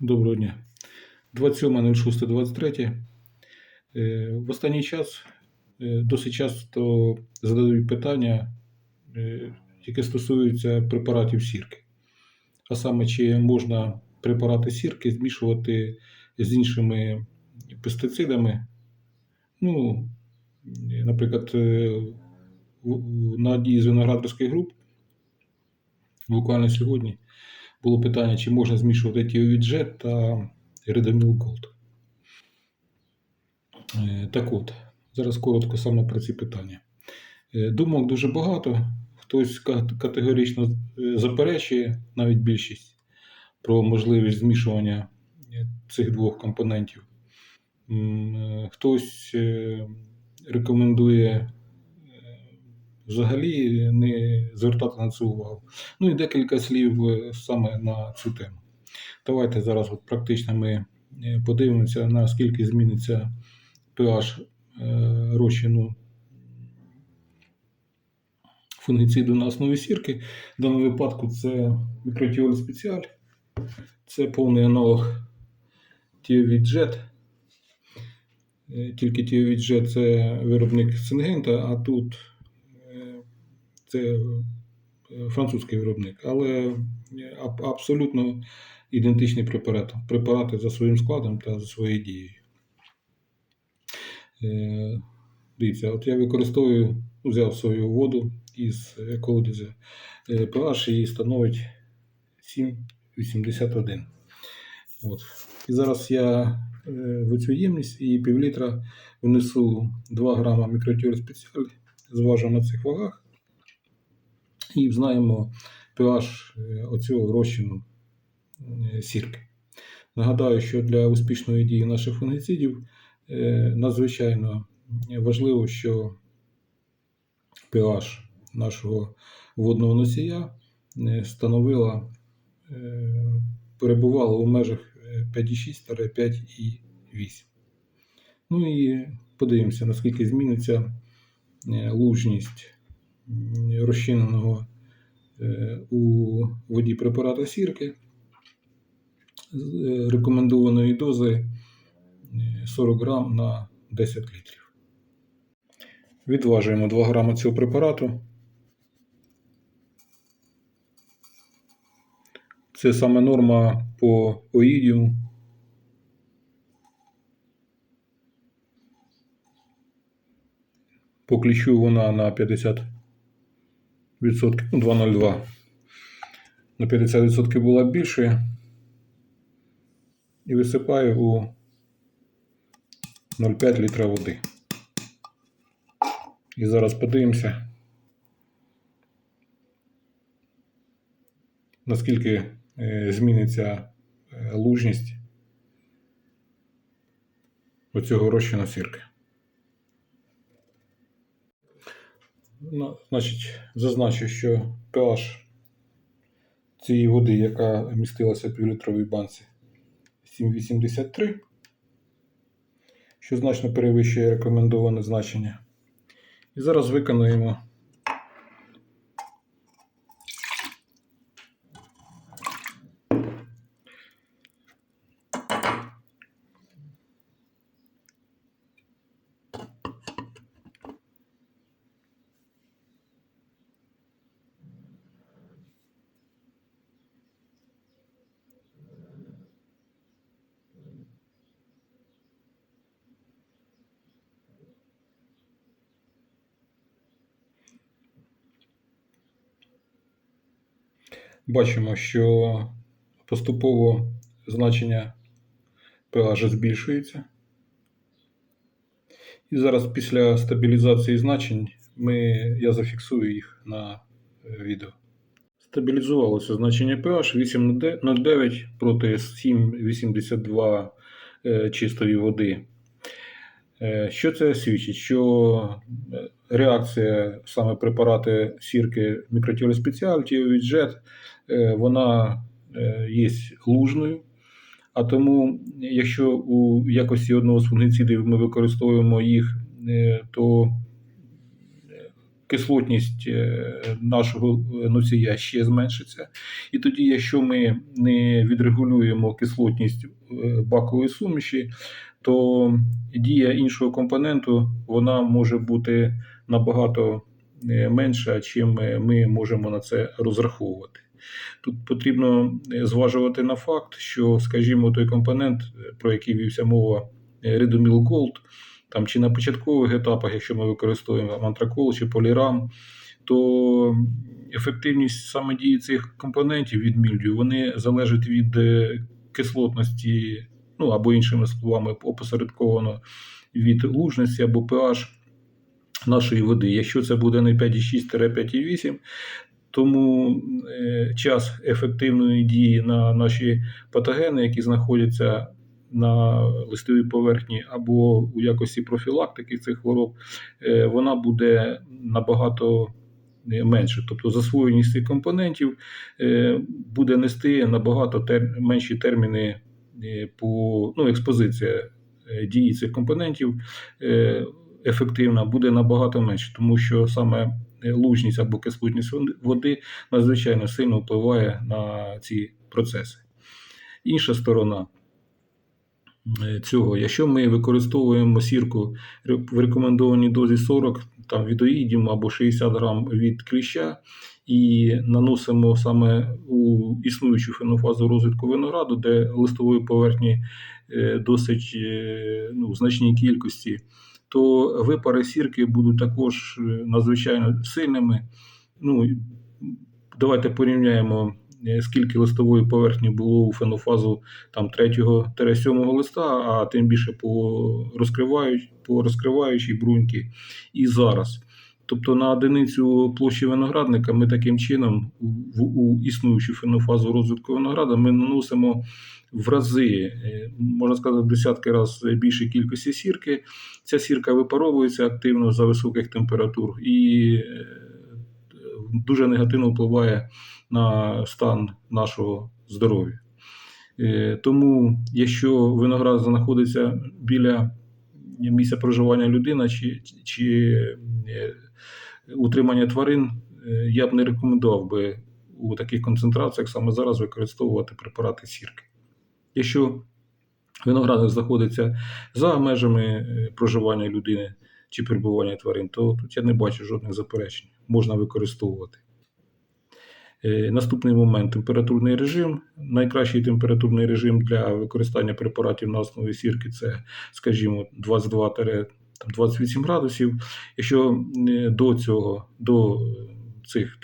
Доброго дня. 27.06.23. Е, В останній час е, досить часто задають питання, е, які стосуються препаратів сірки. А саме, чи можна препарати сірки змішувати з іншими пестицидами. Ну, наприклад, на одній з виноградарських груп буквально сьогодні було питання, чи можна змішувати тіовіджет та редоміл Голд. Е, Так от, зараз коротко саме про ці питання. Е, Думок дуже багато. Хтось категорично е, заперечує, навіть більшість, про можливість змішування цих двох компонентів. Хтось рекомендує взагалі не звертати на це увагу. Ну і декілька слів е, саме на цю тему. Давайте зараз от практично ми е, подивимося, наскільки зміниться pH е, розчину фунгіциду на основі сірки. В даному випадку це мікротіоль спеціаль, це повний аналог Тіовіджет. Тільки Тіовіджет це виробник Сингента, а тут це е, французький виробник, але е, абсолютно ідентичний препарат. Препарати за своїм складом та за своєю дією. Е, Дивіться, от я використовую, взяв свою воду із колодязя. PH її становить 7,81. От. І зараз я в цю ємність і пів літра внесу 2 грама мікротіоль спеціаль, зважу на цих вагах і знаємо pH е, оцього розчину е, сірки. Нагадаю, що для успішної дії наших фунгіцидів е, надзвичайно важливо, що pH нашого водного носія становила, перебувала у межах е, 5,6-5,8. Ну і подивимося, наскільки зміниться лужність розчиненого у воді препарата сірки з е, рекомендованої дози е, 40 грам на 10 літрів. Відважуємо 2 грами цього препарату. Це саме норма по оїдіуму. По кліщу вона на 50%, ну 2,02. На 50% була більшою. І висипаю у 0,5 літра води. І зараз подивимося, наскільки е, зміниться е, лужність оцього розчину сірки. Ну, значить, зазначу, що pH цієї води, яка містилася в півлітровій банці, 7,83, що значно перевищує рекомендоване значення. І зараз виконуємо бачимо, що поступово значення pH збільшується. І зараз після стабілізації значень ми, я зафіксую їх на е, відео. Стабілізувалося значення pH 8,09 проти 7,82 е, чистої води. Е, Що це свідчить? Що реакція саме препарати сірки мікротіолі спеціаль, тіовіджет, е, вона е, є лужною. А тому, якщо у якості одного з фунгіцидів ми використовуємо їх, е, то кислотність нашого носія ще зменшиться. І тоді, якщо ми не відрегулюємо кислотність бакової суміші, то дія іншого компоненту вона може бути набагато е, менша, чим ми можемо на це розраховувати. Тут потрібно е, зважувати на факт, що, скажімо, той компонент, е, про який вівся мова, е, Redomil Gold, там чи на початкових етапах, якщо ми використовуємо мантракол чи полірам, то ефективність саме дії цих компонентів від мільдію, вони залежать від е, кислотності, ну або іншими словами, опосередковано від лужності або pH нашої води. Якщо це буде не 5,6-5,8, тому е, час ефективної дії на наші патогени, які знаходяться на листовій поверхні або у якості профілактики цих хвороб, е, вона буде набагато е, менше. Тобто засвоєність цих компонентів буде нести набагато тер... менші терміни по ну, експозиція дії цих компонентів. Ефективна буде набагато менше, тому що саме е, лужність або кислотність води надзвичайно сильно впливає на ці процеси. Інша сторона е, цього, якщо ми використовуємо сірку в рекомендованій дозі 40 там, відоїдів або 60 грам від кліща і наносимо саме у існуючу фенофазу розвитку винограду, де листової поверхні е, досить ну, значній кількості, то випари сірки будуть також е, надзвичайно сильними. Ну, давайте порівняємо, е, скільки листової поверхні було у фенофазу 3-7 листа, а тим більше по, розкриваючій по розкриваючій бруньки і зараз. Тобто на одиницю площі виноградника ми таким чином в, у існуючу фенофазу розвитку винограда ми наносимо в рази, е, можна сказати, в десятки разів більшій кількості сірки. Ця сірка випаровується активно за високих температур і е, дуже негативно впливає на стан нашого здоров'я. Е, Тому, якщо виноград знаходиться біля місця проживання людини чи, чи е, утримання тварин, е, я б не рекомендував би у таких концентраціях саме зараз використовувати препарати сірки. Якщо виноградник знаходиться за межами е, проживання людини чи перебування тварин, то тут я не бачу жодних заперечень. Можна використовувати. Е, Наступний момент температурний режим. Найкращий температурний режим для використання препаратів на основі сірки це, скажімо, 22-28 градусів. Якщо е, до цього, до цих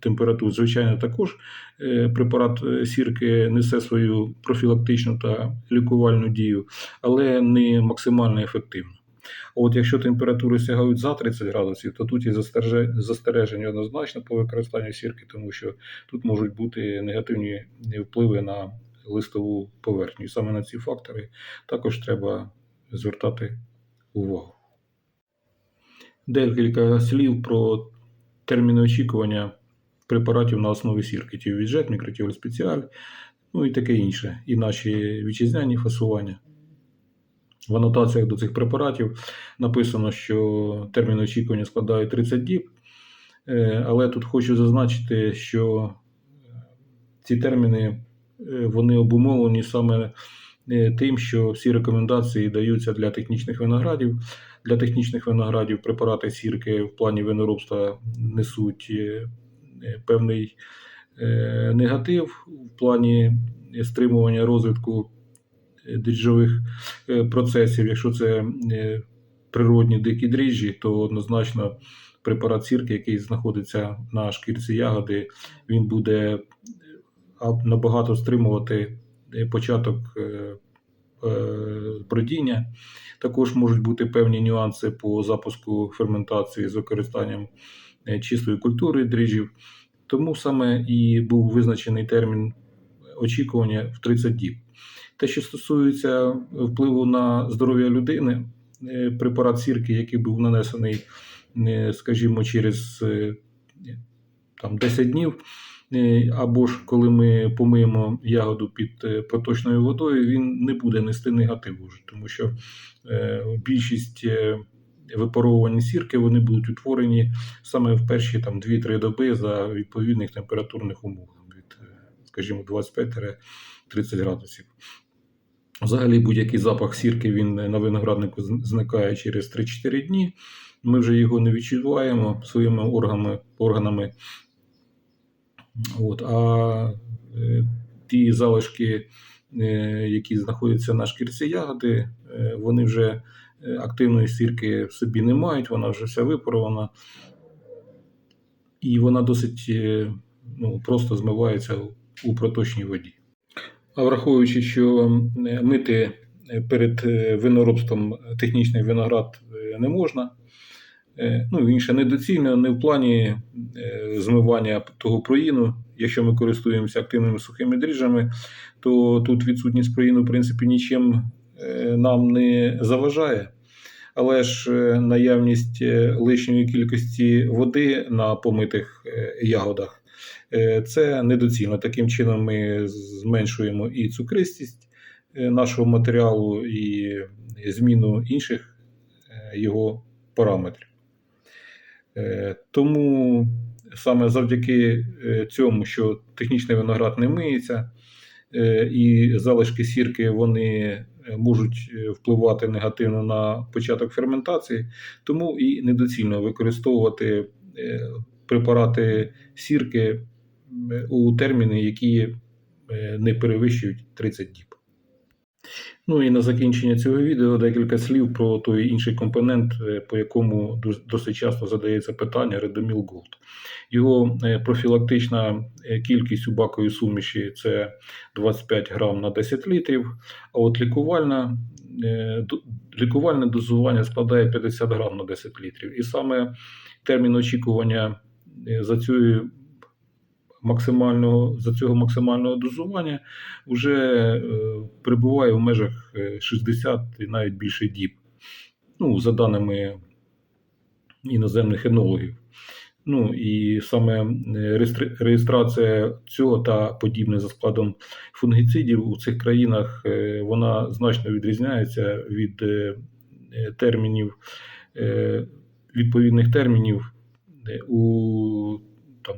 температур, звичайно, також е, препарат сірки несе свою профілактичну та лікувальну дію, але не максимально ефективно. От якщо температури сягають за 30 градусів, то тут є застереження однозначно по використанню сірки, тому що тут можуть бути негативні впливи на листову поверхню. І саме на ці фактори також треба звертати увагу. Декілька слів про терміни очікування препаратів на основі сірки, тівбюджет, мікротівель спеціаль, ну і таке інше, і наші вітчизняні фасування. В анотаціях до цих препаратів написано, що термін очікування складає 30 діб, Е, але тут хочу зазначити, що ці терміни е, вони обумовлені саме е, тим, що всі рекомендації даються для технічних виноградів. Для технічних виноградів препарати сірки в плані виноробства несуть певний негатив в плані стримування розвитку дріжджових е, процесів. Якщо це е, природні дикі дріжджі, то однозначно препарат сірки, який знаходиться на шкірці ягоди, він буде е, набагато стримувати е, початок е, е, бродіння. Також можуть бути певні нюанси по запуску ферментації з використанням е, чистої культури дріжджів. Тому саме і був визначений термін очікування в 30 діб. Те, що стосується впливу на здоров'я людини, е, препарат сірки, який був нанесений, е, скажімо, через е, там, 10 днів, або ж коли ми помиємо ягоду під проточною водою, він не буде нести негативу тому що більшість випаровувані сірки вони будуть утворені саме в перші там, 2-3 доби за відповідних температурних умов, від, скажімо, 25-30 градусів. Взагалі будь-який запах сірки він на винограднику зникає через 3-4 дні. Ми вже його не відчуваємо своїми органами, органами. От, а е, ті залишки, е, які знаходяться на шкірці ягоди, е, вони вже активної сірки в собі не мають, вона вже вся випарована. І вона досить ну, просто змивається у проточній воді. А враховуючи, що е, мити е, перед е, виноробством технічний виноград не можна, ну, інше недоцільно, не в плані змивання того проїну. Якщо ми користуємося активними сухими дріжджами, то тут відсутність проїну, в принципі, нічим нам не заважає. Але ж наявність лишньої кількості води на помитих ягодах Це недоцільно. Таким чином ми зменшуємо і цукристість е, нашого матеріалу, і зміну інших е, його параметрів. Е, Тому саме завдяки е, цьому, що технічний виноград не миється, е, і залишки сірки вони е, можуть е, впливати негативно на початок ферментації, тому і недоцільно використовувати е, препарати сірки е, у терміни, які е, не перевищують 30 діб. Ну і на закінчення цього відео декілька слів про той інший компонент, е, по якому досить часто задається питання Redomil Gold. Його е, профілактична е, кількість у баковій суміші це 25 грам на 10 літрів, а от лікувальна, е, лікувальне дозування складає 50 грам на 10 літрів. І саме термін очікування е, за цією максимального за цього максимального дозування вже е, перебуває в межах е, 60 і навіть більше діб. Ну, за даними іноземних енологів. Ну і саме е, реєстрація цього та подібне за складом фунгіцидів у цих країнах е, вона значно відрізняється від е, е, термінів е, відповідних термінів е, у, там,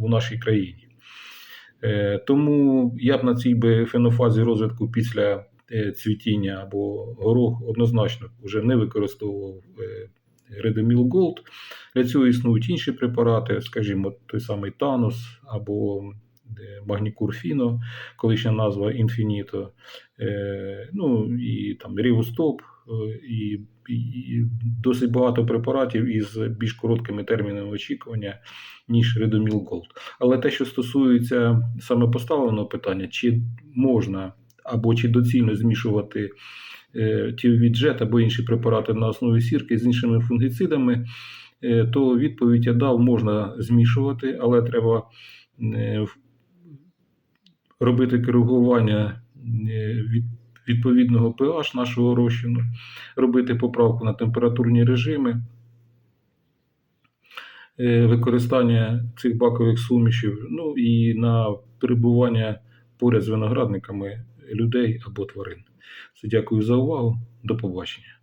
у нашій країні. Е, Тому я б на цій фенофазі розвитку після е, цвітіння або горох однозначно вже не використовував е, Redomil Gold. Для цього існують інші препарати, скажімо, той самий Танус або Магнікурфіно, колишня назва Інфініто, ну і там Рівостоп, і, і, досить багато препаратів із більш короткими термінами очікування, ніж Redomil Gold. Але те, що стосується саме поставленого питання, чи можна або чи доцільно змішувати е, тіовіджет або інші препарати на основі сірки з іншими фунгіцидами, е, то відповідь я дав, можна змішувати, але треба е, робити коригування від відповідного pH нашого розчину, робити поправку на температурні режими. е, Використання цих бакових сумішів, ну і на перебування поряд з виноградниками людей або тварин. Все, дякую за увагу. До побачення.